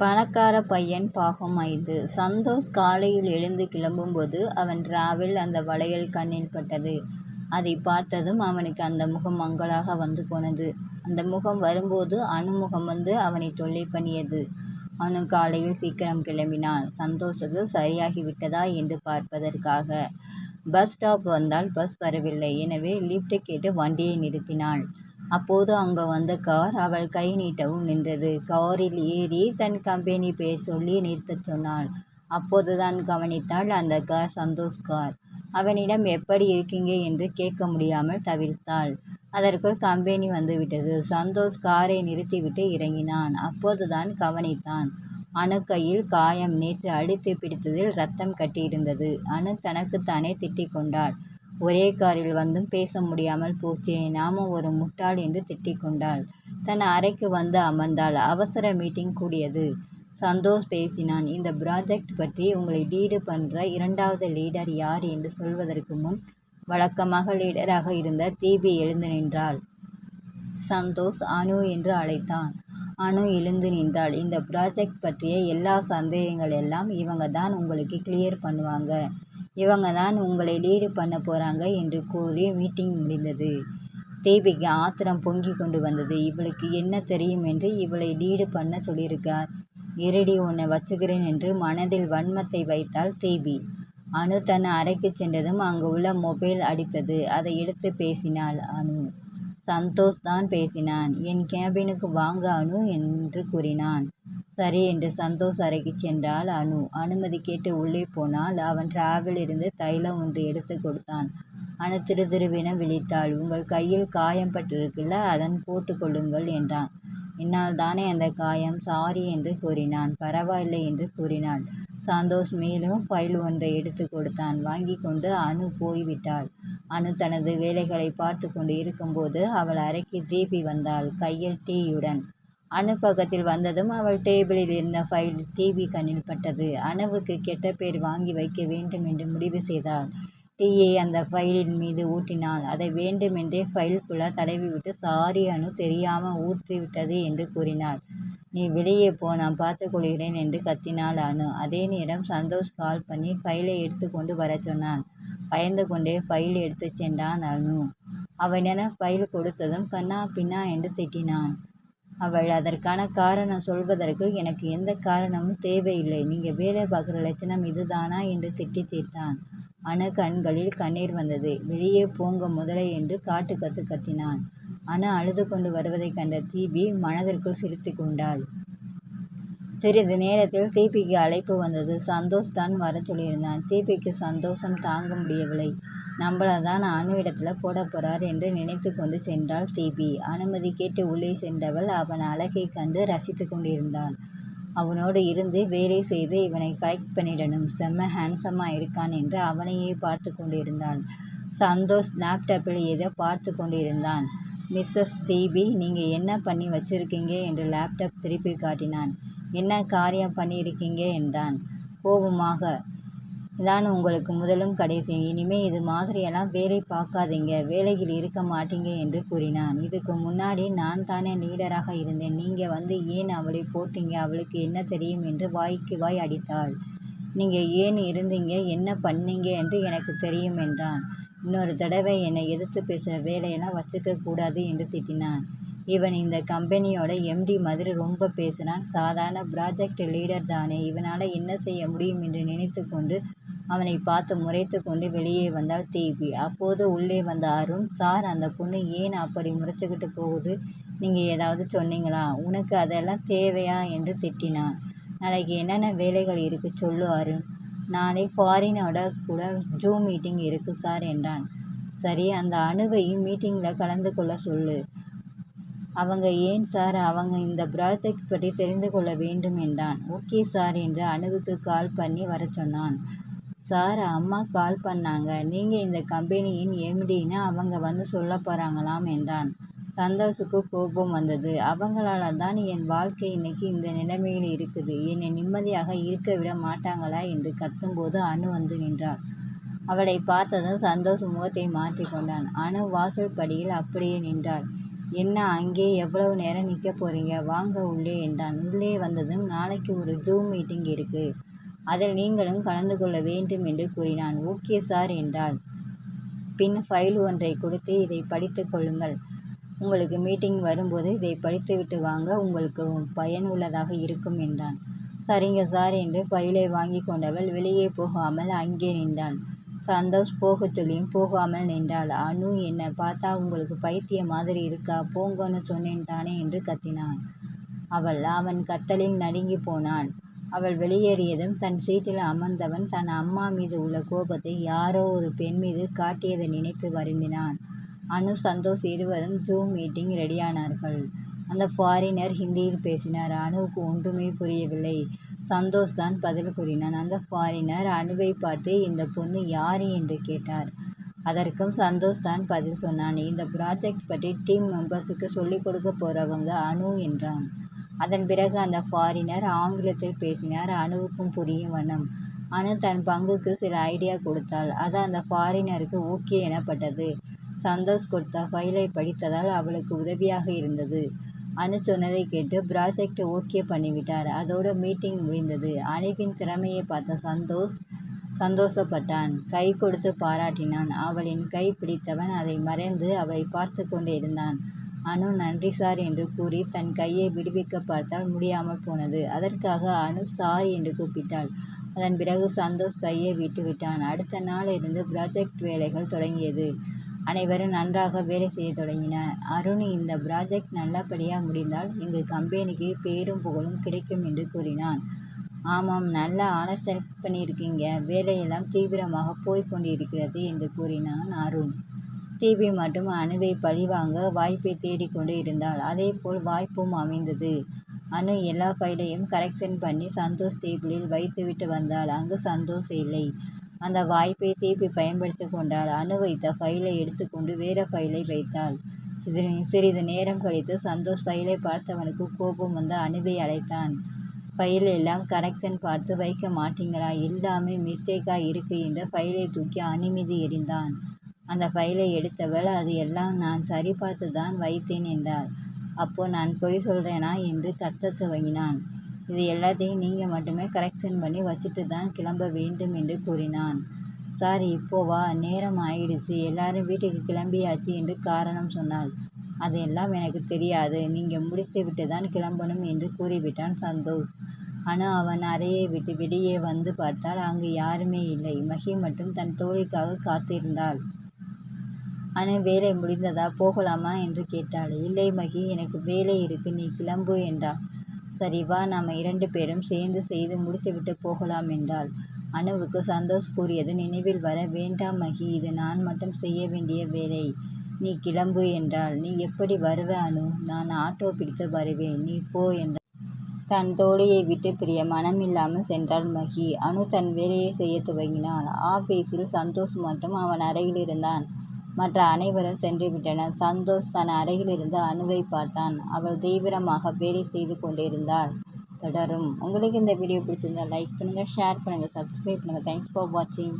பணக்கார பையன் பாகம் ஐந்து சந்தோஷ் காலையில் எழுந்து கிளம்பும்போது அவன் ராவில் அந்த வளையல் கண்ணில் பட்டது. அதை பார்த்ததும் அவனுக்கு அந்த முகம் மங்களாக வந்து போனது. அந்த முகம் வரும்போது அணு முகம் வந்து அவனை தொல்லை பண்ணியது. அணு காலையில் சீக்கிரம் கிளம்பினாள். சந்தோஷுக்கு சரியாகிவிட்டதா என்று பார்ப்பதற்காக. பஸ் ஸ்டாப் வந்தால் பஸ் வரவில்லை. எனவே லிப்ட் கேட்டு வண்டியை நிறுத்தினாள். அப்போது அங்கு வந்த கார் அவள் கை நீட்டவும் நின்றது. காரில் ஏறி தன் கம்பெனி பேர் சொல்லி நிறுத்தச் சொன்னாள். அப்போதுதான் கவனித்தாள் அந்த கார் சந்தோஷ் கார். அவனிடம் எப்படி இருக்கீங்க என்று கேட்க முடியாமல் தவிர்த்தாள். அதற்குள் கம்பெனி வந்துவிட்டது. சந்தோஷ் காரை நிறுத்திவிட்டு இறங்கினான். அப்போதுதான் கவனித்தான். அணு கையில் காயம். நேற்று அடித்து பிடித்ததில் ரத்தம் கட்டியிருந்தது. அணு தனக்குத்தானே திட்டிக் கொண்டாள். ஒரே காரில் வந்தும் பேச முடியாமல் போச்சே நாமும் ஒரு முட்டாள் என்று திட்டிக்கொண்டாள் தன் அறைக்கு வந்து அமர்ந்தாள். அவசர மீட்டிங் கூடியது. சந்தோஷ் பேசினான். இந்த ப்ராஜெக்ட் பற்றி உங்களை லீடு பண்ணுற இரண்டாவது லீடர் யார் என்று சொல்வதற்கு முன் வழக்கமாக லீடராக இருந்த தீபி எழுந்து நின்றாள். சந்தோஷ் அனு என்று அழைத்தான். அணு எழுந்து நின்றாள். இந்த ப்ராஜெக்ட் பற்றிய எல்லா சந்தேகங்கள் எல்லாம் இவங்க தான் உங்களுக்கு கிளியர் பண்ணுவாங்க. இவங்க தான் உங்களை லீடு பண்ண போகிறாங்க என்று கூறி மீட்டிங் முடிந்தது. தீபிக்கு ஆத்திரம் பொங்கிக் கொண்டு வந்தது. இவளுக்கு என்ன தெரியும் என்று இவளை லீடு பண்ண சொல்லியிருக்கார். இருடி உன்னை வச்சுக்கிறேன் என்று மனதில் வன்மத்தை வைத்தாள் தீபி. அனு தன் அறைக்கு சென்றதும் அங்கு உள்ள மொபைல் அடித்தது. அதை எடுத்து பேசினாள் அனு. சந்தோஷ் தான் பேசினான். என் கேபினுக்கு வாங்க அனு என்று கூறினான். சரி என்று சந்தோஷ் அறைக்கு சென்றாள் அனு. அனுமதி கேட்டு உள்ளே போனால் அவன் டிராவில் இருந்து தைலம் ஒன்று எடுத்து கொடுத்தான். அனு திரு திருவின விழித்தாள். உங்கள் கையில் காயம் பட்டிருக்குல்ல அதன் போட்டுக் கொள்ளுங்கள் என்றான். என்னால் தானே அந்த காயம். சாரி என்று கூறினான். பரவாயில்லை என்று கூறினாள். சந்தோஷ் மேலும் ஃபைல் ஒன்றை எடுத்துக் கொடுத்தான். வாங்கிக் கொண்டு அனு போய்விட்டாள். அனு தனது வேலைகளை பார்த்து கொண்டு இருக்கும்போது அவள் அறைக்கு தீபி வந்தாள் கையில் டீயுடன். அணு பக்கத்தில் வந்ததும் அவள் டேபிளில் இருந்த ஃபைல் டிவி கண்ணில் பட்டது. அணுவுக்கு கெட்ட பேர் வாங்கி வைக்க வேண்டும் என்று முடிவு செய்தாள். டீயை அந்த ஃபைலின் மீது ஊட்டினாள் அதை வேண்டுமென்றே ஃபைல் ஃபுல்லா தடவிவிட்டு சாரி அனு தெரியாமல் ஊற்றிவிட்டது என்று கூறினாள். நீ வெளியே போ நான் பார்த்து கொள்கிறேன் என்று கத்தினாள் அனு. அதே நேரம் சந்தோஷ் கால் பண்ணி ஃபைலை எடுத்துக்கொண்டு வர சொன்னான். பயந்து கொண்டே ஃபைல் எடுத்துச் சென்றான் அனு. அவனிடம் ஃபைல் கொடுத்ததும் கண்ணா பின்னா என்று திட்டினான். அவள் அதற்கான காரணம் சொல்வதற்கு எனக்கு எந்த காரணமும் தேவையில்லை. நீங்கள் வேலை பார்க்குற லட்சணம் இதுதானா என்று திட்டி தீர்த்தான். அணு கண்களில் கண்ணீர் வந்தது. வெளியே போங்க முதலை என்று காட்டு கத்து கத்தினான். அணு அழுது கொண்டு வருவதைக் கண்ட தீபி மனதிற்குள் சிரித்து கொண்டாள். சிறிது நேரத்தில் தீபிக்கு அழைப்பு வந்தது. சந்தோஷ் தான் வர சொல்லியிருந்தான். தீபிக்கு சந்தோஷம் தாங்க முடியவில்லை. நம்மளதான் அனுவிடத்துல போடப் போறார் என்று நினைத்து கொண்டு சென்றாள் தீபி. அனுமதி கேட்டு உள்ளே சென்றவள் அவன் அழகைக் கண்டு ரசித்துக் கொண்டிருந்தாள். அவனோடு இருந்து வேலை செய்து இவனை கரெக்ட் பண்ணிடணும். செம்ம ஹேண்ட்ஸமா இருக்கான் என்று அவனையே பார்த்துக் கொண்டிருந்தாள். சந்தோஷ் லேப்டாப்பில் ஏதோ பார்த்துக் கொண்டிருந்தான். மிஸ்ஸஸ் தீபி நீங்க என்ன பண்ணி வச்சிருக்கீங்க என்று லேப்டாப் திருப்பிக் காட்டினான். என்ன காரியம் பண்ணியிருக்கீங்க என்றான் கோபமாக. இதான் உங்களுக்கு முதலும் கடைசியும். இனிமே இது மாதிரியெல்லாம் வேலை பார்க்காதீங்க. வேலையில் இருக்க மாட்டீங்க என்று கூறினான். இதுக்கு முன்னாடி நான் தானே லீடராக இருந்தேன். நீங்கள் வந்து ஏன் அவளை போட்டீங்க அவளுக்கு என்ன தெரியும் என்று வாய்க்கு வாய் அடித்தாள். நீங்கள் ஏன் இருந்தீங்க என்ன பண்ணீங்க என்று எனக்கு தெரியும் என்றான். இன்னொரு தடவை என்னை எதிர்த்து பேசுகிற வேலையெல்லாம் வச்சுக்கக்கூடாது என்று திட்டினான். இவன் இந்த கம்பெனியோட எம்டி மாதிரி ரொம்ப பேசினான் சாதாரண ப்ராஜெக்ட் லீடர் தானே இவனால் என்ன செய்ய முடியும் என்று நினைத்து கொண்டு அவனை பார்த்து முறைத்து கொண்டு வெளியே வந்தாள் தீபி. அப்போது உள்ளே வந்த அருண் சார் அந்த பொண்ணு ஏன் அப்படி முறைச்சிக்கிட்டு போகுது. நீங்கள் ஏதாவது சொன்னீங்களா? உனக்கு அதெல்லாம் தேவையா என்று திட்டினான். நாளைக்கு என்னென்ன வேலைகள் இருக்குது சொல்லு அருண். நாளை ஃபாரினோட கூட ஜூம் மீட்டிங் இருக்கு சார் என்றான். சரி அந்த அணுவையும் மீட்டிங்கில் கலந்து கொள்ள சொல்லு. அவங்க ஏன் சார் அவங்க இந்த ப்ராஜெக்ட் பற்றி தெரிந்து கொள்ள வேண்டும் என்றான். ஓகே சார் என்று அணுவுக்கு கால் பண்ணி வர சொன்னான். சார் அம்மா கால் பண்ணாங்க. நீங்கள் இந்த கம்பெனியின் எம்டின்னு அவங்க வந்து சொல்லப் போகிறாங்களாம் என்றான். சந்தோஷுக்கு கோபம் வந்தது. அவங்களால தான் என் வாழ்க்கை இன்னைக்கு இந்த நிலைமையில் இருக்குது. என்னை நிம்மதியாக இருக்க விட மாட்டாங்களா என்று கத்தும்போது அணு வந்து நின்றாள். அவளை பார்த்ததும் சந்தோஷ் முகத்தை மாற்றிக் கொண்டான். வாசல் படியில் அப்படியே நின்றாள். என்ன அங்கே எவ்வளவு நேரம் நிற்க போறீங்க வாங்க உள்ளே என்றான் உள்ளே வந்ததும் நாளைக்கு ஒரு ஜூம் மீட்டிங் இருக்குது அதில் நீங்களும் கலந்து கொள்ள வேண்டும் என்று கூறினான். ஓகே சார் என்றாள். பின் ஃபைல் ஒன்றை கொடுத்து இதை படித்து கொள்ளுங்கள். உங்களுக்கு மீட்டிங் வரும்போது இதை படித்துவிட்டு வாங்க உங்களுக்கு பயன் உள்ளதாக இருக்கும் என்றான். சரிங்க சார் என்று ஃபைலை வாங்கி கொண்டவள் வெளியே போகாமல் அங்கே நின்றான் சந்தோஷ் போகச் சொல்லியும் போகாமல் நின்றாள். அனு என்னை பார்த்தா உங்களுக்கு பைத்திய மாதிரி இருக்கா? போங்கன்னு சொன்னேன் தானே என்று கத்தினான். அவள் அவன் கத்தலில் நடுங்கி போனான் அவள் வெளியேறியதும் தன் சீட்டில் அமர்ந்தவன் தன் அம்மா மீது உள்ள கோபத்தை யாரோ ஒரு பெண் மீது காட்டியதை நினைத்து வருந்தினான். அனு சந்தோஷ் இருவரும் ஜூம் மீட்டிங் ரெடியானார்கள். அந்த ஃபாரினர் ஹிந்தியில் பேசினார். அணுவுக்கு ஒன்றுமே புரியவில்லை. சந்தோஷ் தான் பதில் கூறினான். அந்த ஃபாரினர் அணுவை பார்த்து இந்த பொண்ணு யார்? என்று கேட்டார். அதற்கும் சந்தோஷ் தான் பதில் சொன்னான். இந்த ப்ராஜெக்ட் பற்றி டீம் மெம்பர்ஸுக்கு சொல்லிக் கொடுக்க போகிறவங்க அனு என்றான். அதன் பிறகு அந்த ஃபாரினர் ஆங்கிலத்தில் பேசினார் அணுவுக்கும் புரியும் வண்ணம். அணு தன் பங்குக்கு சில ஐடியா கொடுத்தாள். அது அந்த ஃபாரினருக்கு ஓகே எனப்பட்டது. சந்தோஷ் கொடுத்த ஃபைலை படித்ததால் அவளுக்கு உதவியாக இருந்தது. அணு சொன்னதை கேட்டு ப்ராஜெக்ட் ஓகே பண்ணிவிட்டார். அதோட மீட்டிங் முடிந்தது. அணுவின் திறமையை பார்த்த சந்தோஷ் சந்தோஷப்பட்டான். கை கொடுத்து பாராட்டினான். அவளின் கை பிடித்தவன் அதை மறைந்து அவளை பார்த்து கொண்டே இருந்தான். அனு நன்றி சார் என்று கூறி தன் கையை விடுவிக்க பார்த்தால் முடியாமல் போனது. அதற்காக அனு சார் என்று கூப்பிட்டாள். அதன் பிறகு சந்தோஷ் கையை விட்டுவிட்டான் அடுத்த நாள் இருந்து ப்ராஜெக்ட் வேலைகள் தொடங்கியது. அனைவரும் நன்றாக வேலை செய்ய தொடங்கினர். அருண் இந்த ப்ராஜெக்ட் நல்லபடியாக முடிந்தால் எங்கள் கம்பெனிக்கு பேரும் புகழும் கிடைக்கும் என்று கூறினான். ஆமாம் நல்ல ஆளை செலக்ட் பண்ணியிருக்கீங்க. வேலையெல்லாம் தீவிரமாக போய்க் கொண்டிருக்கிறது என்று கூறினான் அருண். டிபி மட்டும் அணுவை பழிவாங்க வாய்ப்பை தேடிக்கொண்டு இருந்தாள் அதேபோல் வாய்ப்பும் அமைந்தது. அனு எல்லா ஃபைலையும் கரெக்ஷன் பண்ணி சந்தோஷ் டேபிளில் வைத்துவிட்டு வந்தாள் அங்கு சந்தோஷ் இல்லை. அந்த வாய்ப்பை டிபி பயன்படுத்தி கொண்டாள் அணு வைத்த ஃபைலை எடுத்துக்கொண்டு வேறு ஃபைலை வைத்தாள் சிறிது சிறிது நேரம் கழித்து சந்தோஷ் ஃபைலை பார்த்தவனுக்கு கோபம் வந்து அணுவை அழைத்தான். ஃபைல் எல்லாம் கரெக்ஷன் பார்த்து வைக்க மாட்டீங்களா? எல்லாமே மிஸ்டேக்காக இருக்குது என்று ஃபைலை தூக்கி அணு மீது எறிந்தான். அந்த ஃபைலை எடுத்தவள் அது எல்லாம் நான் சரி பார்த்து தான் வைத்தேன் என்றாள். அப்போ நான் பொய் சொல்கிறேனா என்று கத்தத் துவங்கினான். இது எல்லாத்தையும் நீங்கள் மட்டுமே கரெக்ஷன் பண்ணி வச்சுட்டு தான் கிளம்ப வேண்டும் என்று கூறினான். சார் இப்போவா நேரம் ஆயிடுச்சு. எல்லாரும் வீட்டுக்கு கிளம்பியாச்சு என்று காரணம் சொன்னாள். அதெல்லாம் எனக்கு தெரியாது. நீங்கள் முடித்து விட்டு தான் கிளம்பணும் என்று கூறிவிட்டான் சந்தோஷ். ஆனால் அவன் அறையை விட்டு வெளியே வந்து பார்த்தால் அங்கு யாருமே இல்லை. மகி மட்டும் தன் தோழிக்காக காத்திருந்தாள். அனு வேலை முடிந்ததா? போகலாமா? என்று கேட்டாள். இல்லை மகி எனக்கு வேலை இருக்கு நீ கிளம்பு என்றாள் சரி வா நாம் இரண்டு பேரும் சேர்ந்து செய்து முடித்துவிட்டு போகலாம் என்றாள். அணுவுக்கு சந்தோஷ் கூறியது நினைவில் வர வேண்டாம் மகி இது நான் மட்டும் செய்ய வேண்டிய வேலை. நீ கிளம்பு என்றாள். நீ எப்படி வருவ அனு? நான் ஆட்டோ பிடித்து வருவேன். நீ போ என்றாள். தன் தோழியை விட்டு பிரிய மனமில்லாமல் சென்றாள் மகி. அனு தன் வேலையை செய்ய துவங்கினாள். ஆபீஸில் சந்தோஷ் மட்டும் அவன் அறையில் இருந்தான். மற்ற அனைவரும் சென்றுவிட்டனர். சந்தோஷ் தன் அறையிலிருந்து அணுவை பார்த்தான். அவள் தீவிரமாக வேலை செய்து கொண்டிருந்தாள். தொடரும். உங்களுக்கு இந்த வீடியோ பிடிச்சிருந்தா லைக் பண்ணுங்கள் ஷேர் பண்ணுங்கள் சப்ஸ்கிரைப் பண்ணுங்கள் தேங்க்ஸ் ஃபார் வாட்சிங்